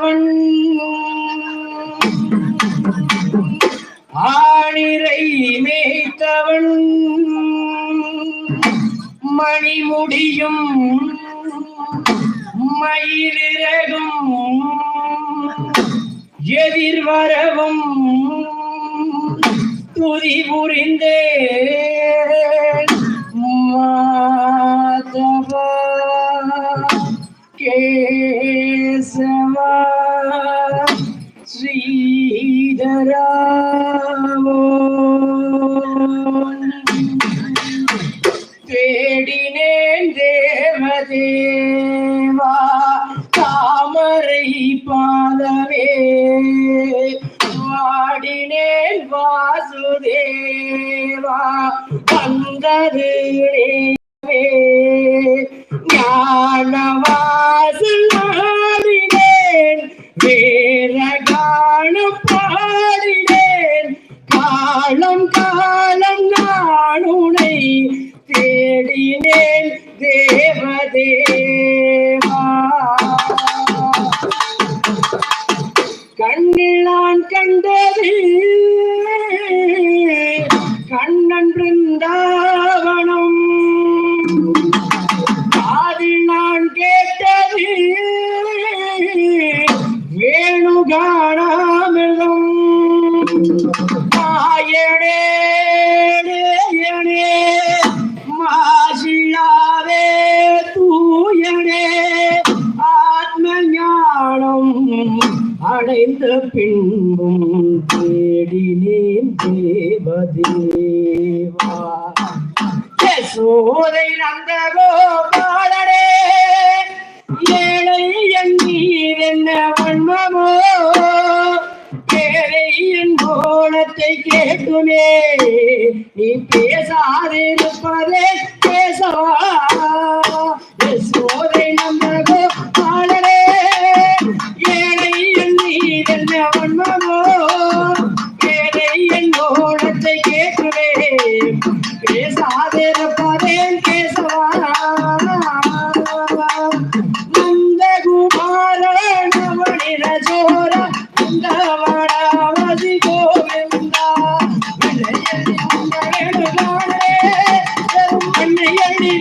மேய்த்தவன் ஆணிரை மேய்த்தவன் மணிமுடியும் மயிலிறகும் எதிர்வரவும் துதி புரிந்தே மாதவா. கேசவா ஸ்ரீதராவோ தேடினேன் தேவதேவா தாமரை பாதவே வாடினேன் வாசுதேவா வந்தது நேவே. ஞானவாசல் வேற காணம் பாடினேன். காலம் காலம் நான் உனை தேடினேன். தேவதே. மாயனே தூயனே ஆத்ம ஞானம் அடைந்த பின்பும் தேடினேன் தேவதேவா. சோதை நந்த கோபாலனே வார்த்தை கேட்டுமே நீ பேசாதே பேசவா.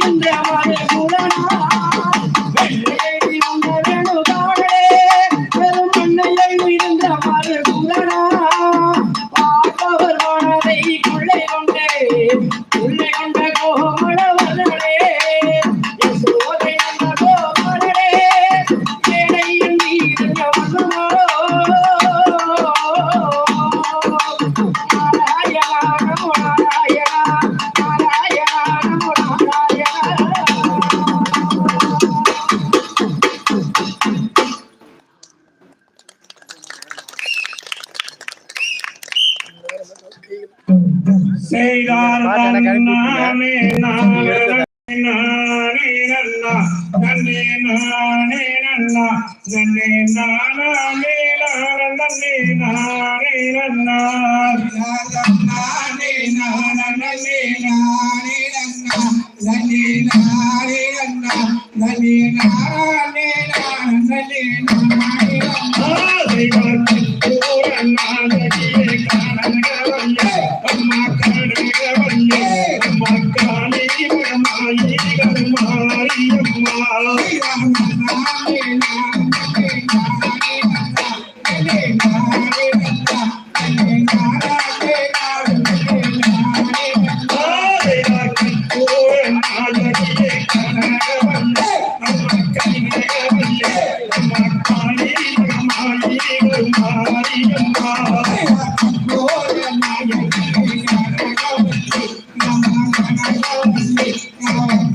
Deus. செய்தார் நானே நானே நானே நன்னா நன்னே நானே நன்னா நன்னே நானே நான நன்னே நானே நன்னா நானே நான Thank you.